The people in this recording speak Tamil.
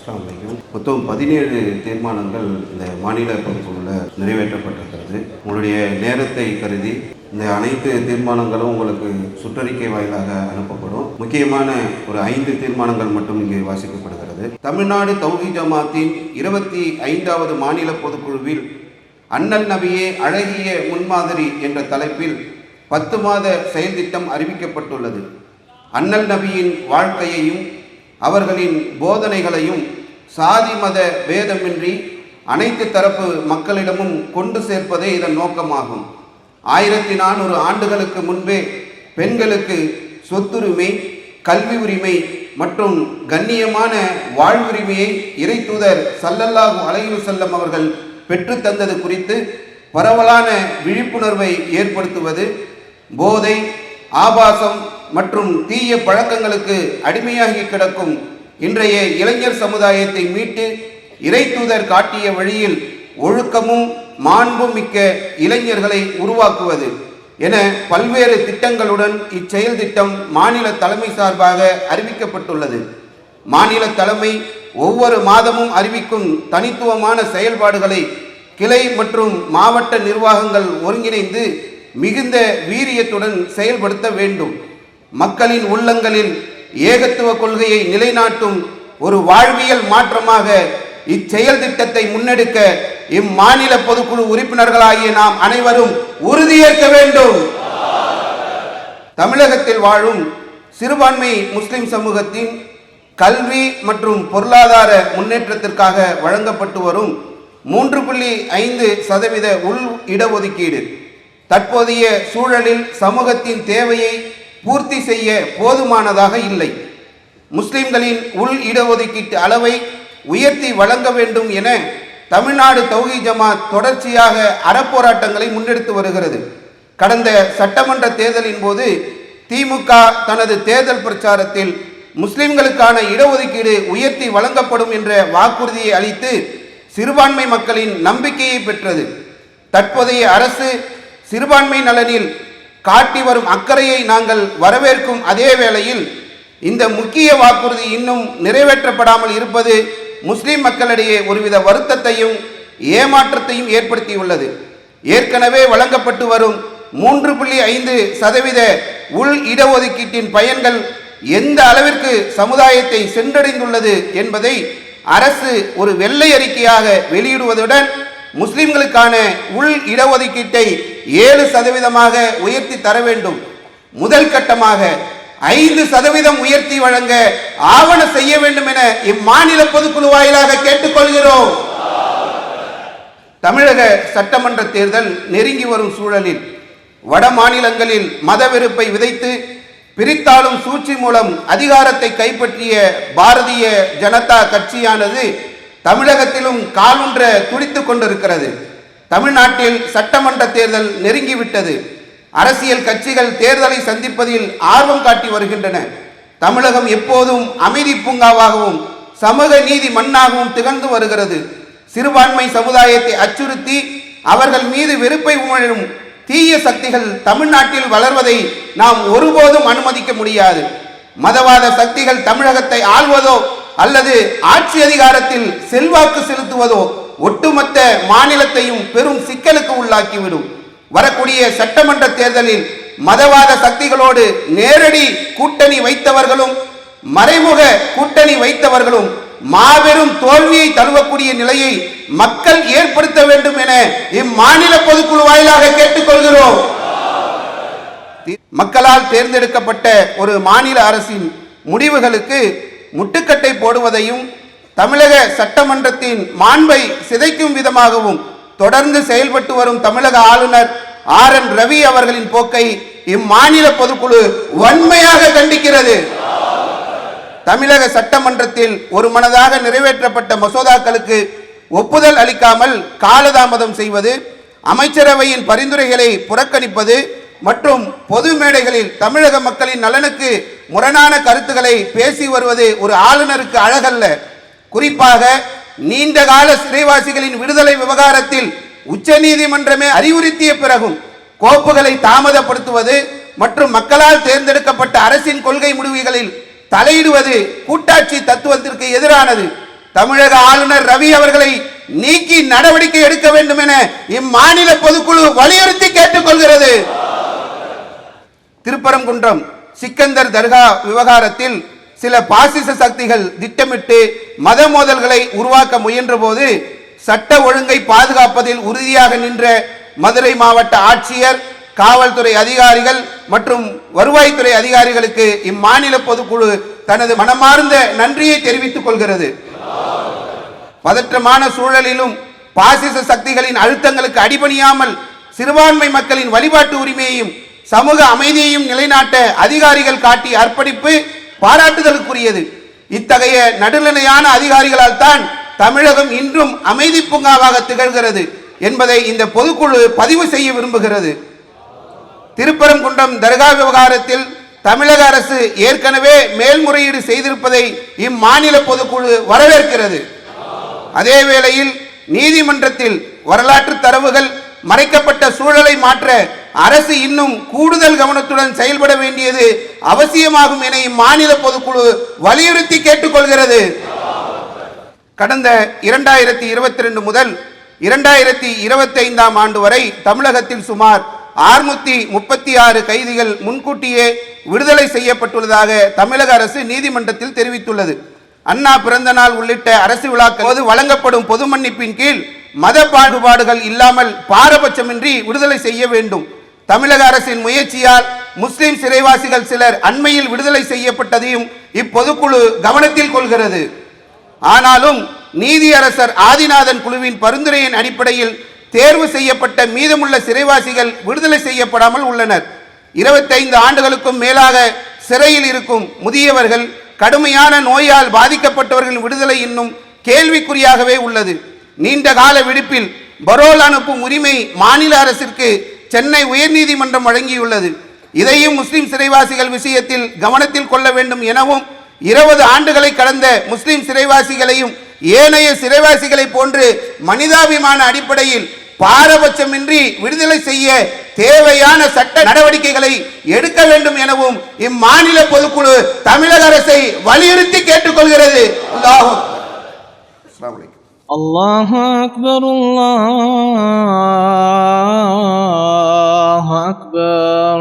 அஸ்லாம் அலைக்கும். மொத்தம் பதினேழு தீர்மானங்கள் இந்த மாநில பொறுப்புகளில் நிறைவேற்றப்பட்டிருக்கிறது. உங்களுடைய நேரத்தை கருதி இந்த அனைத்து தீர்மானங்களும் உங்களுக்கு சுற்றறிக்கை வாயிலாக அனுப்பப்படும். முக்கியமான ஒரு ஐந்து தீர்மானங்கள் மட்டும் இங்கே வாசிக்கப்படுகிறது. தமிழ்நாடு தௌஹி ஜமாத்தின் இருபத்தி ஐந்தாவது மாநில பொதுக்குழுவில் அண்ணல் நபியே அழகிய முன்மாதிரி என்ற தலைப்பில் பத்து மாத செயல் திட்டம் அறிவிக்கப்பட்டுள்ளது. அண்ணல் நபியின் வாழ்க்கையையும் அவர்களின் போதனைகளையும் சாதி மத பேதமின்றி அனைத்து தரப்பு மக்களிடமும் கொண்டு சேர்ப்பதே இதன் நோக்கமாகும். ஆயிரத்தி நானூறு ஆண்டுகளுக்கு முன்பே பெண்களுக்கு சொத்துரிமை கல்வி உரிமை மற்றும் கண்ணியமான வாழ்வுரிமையை இறைத்தூதர் சல்லல்லாஹு அலையு செல்லம் அவர்கள் பெற்றுத்தந்தது குறித்து பரவலான விழிப்புணர்வை ஏற்படுத்துவது போதை ஆபாசம் மற்றும் தீய பழக்கங்களுக்கு அடிமையாகி கிடக்கும் இன்றைய இளைஞர் சமுதாயத்தை மீட்டு இறைத்தூதர் காட்டிய வழியில் ஒழுக்கமும் மாண்பும் மிக்க இளைஞர்களை உருவாக்குவது என பல்வேறு திட்டங்களுடன் இச்செயல் திட்டம் மாநில தலைமை சார்பாக அறிவிக்கப்பட்டுள்ளது. மாநில தலைமை ஒவ்வொரு மாதமும் அறிவிக்கும் தனித்துவமான செயல்பாடுகளை கிளை மற்றும் மாவட்ட நிர்வாகங்கள் ஒருங்கிணைந்து மிகுந்த வீரியத்துடன் செயல்படுத்த வேண்டும். மக்களின் உள்ளங்களில் ஏகத்துவ கொள்கையை நிலைநாட்டும் ஒரு வாழ்வியல் மாற்றமாக இச்செயல் திட்டத்தை முன்னெடுக்க இம்மாநில பொதுக்குழு உறுப்பினர்களாகிய நாம் அனைவரும் உறுதியேற்க வேண்டும். தமிழகத்தில் வாழும் சிறுபான்மை முஸ்லிம் சமூகத்தின் கல்வி மற்றும் பொருளாதார முன்னேற்றத்திற்காக வழங்கப்பட்டு வரும் மூன்று புள்ளி ஐந்து சதவீத உள் இடஒதுக்கீடு. தற்போதைய சூழலில் சமூகத்தின் தேவையை பூர்த்தி செய்ய போதுமானதாக இல்லை. முஸ்லிம்களின் உள் இடஒதுக்கீட்டு அளவை உயர்த்தி வழங்க வேண்டும் என தமிழ்நாடு தௌஹி ஜமாத் தொடர்ச்சியாக அறப்போராட்டங்களை முன்னெடுத்து வருகிறது. கடந்த சட்டமன்ற தேர்தலின் போது திமுக தனது தேர்தல் பிரச்சாரத்தில் முஸ்லிம்களுக்கான இடஒதுக்கீடு உயர்த்தி வழங்கப்படும் என்ற வாக்குறுதியை அளித்து சிறுபான்மை மக்களின் நம்பிக்கையை பெற்றது. தற்போதைய அரசு சிறுபான்மை நலனில் காட்டி வரும் அக்கறையை நாங்கள் வரவேற்கும் அதே வேளையில் இந்த முக்கிய வாக்குறுதி இன்னும் நிறைவேற்றப்படாமல் இருப்பது முஸ்லிம் மக்களிடையே ஒருவித வருத்தத்தையும் ஏமாற்றத்தையும் ஏற்படுத்தியுள்ளது. ஏற்கனவே வழங்கப்பட்டு வரும் மூன்று புள்ளி ஐந்து சதவீத உள் இடஒதுக்கீட்டின் பயன்கள் எந்த அளவிற்கு சமுதாயத்தை சென்றடைந்துள்ளது என்பதை அரசு ஒரு வெள்ளை அறிக்கையாக வெளியிடுவதுடன் முஸ்லிம்களுக்கான உள் இடஒதுக்கீட்டை ஏழு சதவீதமாக உயர்த்தி தர வேண்டும். முதல் கட்டமாக ஐந்து சதவீதம் உயர்த்தி வழங்க ஆவண செய்ய வேண்டும் என இம்மாநில பொதுக்குழு வாயிலாக கேட்டுக்கொள்கிறோம். தமிழக சட்டமன்ற தேர்தல் நெருங்கி வரும் சூழலில் வட மாநிலங்களில் மத வெறுப்பை விதைத்து பிரித்தாளும் சூழ்ச்சி மூலம் அதிகாரத்தை கைப்பற்றிய பாரதிய ஜனதா கட்சியானது தமிழகத்திலும் காலூன்ற துடித்துக் கொண்டிருக்கிறது. தமிழ்நாட்டில் சட்டமன்ற தேர்தல் நெருங்கிவிட்டது. அரசியல் கட்சிகள் தேர்தலை சந்திப்பதில் ஆர்வம் காட்டி வருகின்றன. தமிழகம் எப்போதும் அமைதி பூங்காவாகவும் சமூக நீதி மண்ணாகவும் திகழ்ந்து வருகிறது. சிறுபான்மை சமுதாயத்தை அச்சுறுத்தி அவர்கள் மீது வெறுப்பை உணரும் தீய சக்திகள் தமிழ்நாட்டில் வளர்வதை நாம் ஒருபோதும் அனுமதிக்க முடியாது. மதவாத சக்திகள் தமிழகத்தை ஆள்வதோ அல்லது ஆட்சி அதிகாரத்தில் செல்வாக்கு செலுத்துவதோ ஒட்டுமொத்த மாநிலத்தையும் பெரும் சிக்கலுக்கு உள்ளாக்கிவிடும். வரக்கூடிய சட்டமன்ற தேர்தலில் மதவாத சக்திகளோடு நேரடி கூட்டணி வைத்தவர்களும் மறைமுக கூட்டணி வைத்தவர்களும் மாபெரும் தோல்வியை தழுவக்கூடிய நிலையை மக்கள் ஏற்படுத்த வேண்டும் என இம்மாநில பொதுக்குழு வாயிலாக கேட்டுக்கொள்கிறோம். மக்களால் தேர்ந்தெடுக்கப்பட்ட ஒரு மாநில அரசின் முடிவுகளுக்கு முட்டுக்கட்டை போடுவதையும் தமிழக சட்டமன்றத்தின் மாண்பை சிதைக்கும் விதமாகவும் தொடர்ந்து செயல்பட்டு வரும் தமிழக ஆளுநர் ஆர் என் ரவி அவர்களின் போக்கை இம்மாநில பொதுக்குழு வன்மையாக கண்டிக்கிறது. தமிழக சட்டமன்றத்தில் ஒரு மனதாக நிறைவேற்றப்பட்ட மசோதாக்களுக்கு ஒப்புதல் அளிக்காமல் காலதாமதம் செய்வது அமைச்சரவையின் பரிந்துரைகளை புறக்கணிப்பது மற்றும் பொது மேடைகளில் தமிழக மக்களின் நலனுக்கு முரணான கருத்துக்களை பேசி வருவது ஒரு ஆளுநருக்கு அழகல்ல. குறிப்பாக நீண்ட கால சிறைவாசிகளின் விடுதலை விவகாரத்தில் உச்சநீதிமன்றமே அறிவுறுத்திய பிறகும் கோப்புகளை தாமதப்படுத்துவது மற்றும் மக்களால் தேர்ந்தெடுக்கப்பட்ட அரசின் கொள்கை முடிவுகளில் தலையிடுவது கூட்டாட்சி தத்துவத்திற்கு எதிரானது. தமிழக ஆளுநர் ரவி அவர்களை நீக்கி நடவடிக்கை எடுக்க வேண்டும் என இம்மாநில பொதுக்குழு வலியுறுத்தி கேட்டுக்கொள்கிறது. திருப்பரங்குன்றம் சிக்கந்தர் தர்கா விவகாரத்தில் சில பாசிச சக்திகள் திட்டமிட்டு மத மோதல்களை உருவாக்க முயன்றபோது சட்ட ஒழுங்கை பாதுகாப்பதில் உறுதியாக நின்ற மதுரை மாவட்ட ஆட்சியர் காவல்துறை அதிகாரிகள் மற்றும் வருவாய்த்துறை அதிகாரிகளுக்கு இம்மாநில பொதுக்குழு தனது மனமார்ந்த நன்றியை தெரிவித்துக் கொள்கிறது. பதற்றமான சூழலிலும் பாசிச சக்திகளின் அழுத்தங்களுக்கு அடிபணியாமல் சிறுபான்மை மக்களின் வழிபாட்டு உரிமையையும் சமூக அமைதியையும் நிலைநாட்ட அதிகாரிகள் காட்டிய அர்ப்பணிப்பு பாராட்டுதலுக்குரியது. இத்தகைய நடுநிலையான அதிகாரிகளால் தான் தமிழகம் இன்றும் அமைதி பூங்காவாக திகழ்கிறது என்பதை இந்த பொதுக்குழு பதிவு செய்ய விரும்புகிறது. திருப்பரங்குன்றம் தர்கா விவகாரத்தில் தமிழக அரசு ஏற்கனவே மேல்முறையீடு செய்திருப்பதை இம்மாநில பொதுக்குழு வரவேற்கிறது. அதே வேளையில் நீதிமன்றத்தில் வரலாற்று தரவுகள் மறைக்கப்பட்ட சூழலை மாற்ற அரசு இன்னும் கூடுதல் கவனத்துடன் செயல்பட வேண்டியது அவசியமாகும் என இம்மாநில பொதுக்குழு வலியுறுத்தி கேட்டுக்கொள்கிறது. கடந்த இரண்டாயிரத்தி இருபத்தி ரெண்டு முதல் இரண்டாயிரத்தி இருபத்தி ஐந்தாம் ஆண்டு வரை தமிழகத்தில் சுமார் ஆறுநூத்தி முப்பத்தி ஆறு கைதிகள் முன்கூட்டியே விடுதலை செய்யப்பட்டுள்ளதாக தமிழக அரசு நீதிமன்றத்தில் தெரிவித்துள்ளது. அண்ணா பிறந்த நாள் உள்ளிட்ட அரசு விழாக்கள் போது வழங்கப்படும் பொது மன்னிப்பின் கீழ் மத பாகுபாடுகள் இல்லாமல் பாரபட்சமின்றி விடுதலை செய்ய வேண்டும். தமிழக அரசின் முயற்சியால் முஸ்லிம் சிறைவாசிகள் சிலர் அண்மையில் விடுதலை செய்யப்பட்டதையும் இப்பொதுக்குழு கவனத்தில் கொள்கிறது. ஆனாலும் நீதியரசர் ஆதிநாதன் குழுவின் பரிந்துரையின் அடிப்படையில் தேர்வு செய்யப்பட்ட மீதமுள்ள சிறைவாசிகள் விடுதலை செய்யப்படாமல் உள்ளனர். இருபத்தைந்து ஆண்டுகளுக்கும் மேலாக சிறையில் இருக்கும் முதியவர்கள் கடுமையான நோயால் பாதிக்கப்பட்டவர்களின் விடுதலை இன்னும் கேள்விக்குறியாகவே உள்ளது. நீண்ட கால விடுப்பில் பரோல் அனுப்பும் உரிமை மாநில அரசிற்கு சென்னை உயர்நீதிமன்றம் வழங்கியுள்ளது. இதையும் முஸ்லிம் சிறைவாசிகள் விஷயத்தில் கவனத்தில் கொள்ள வேண்டும் எனவும் இருபது ஆண்டுகளை கடந்த முஸ்லிம் சிறைவாசிகளையும் ஏனைய சிறைவாசிகளை போன்று மனிதாபிமான அடிப்படையில் பாரபட்சமின்றி விடுதலை செய்ய தேவையான சட்ட நடவடிக்கைகளை எடுக்க வேண்டும் எனவும் இம்மாநில பொதுக்குழு தமிழக அரசை வலியுறுத்தி கேட்டுக்கொள்கிறது. الله أكبر الله أكبر.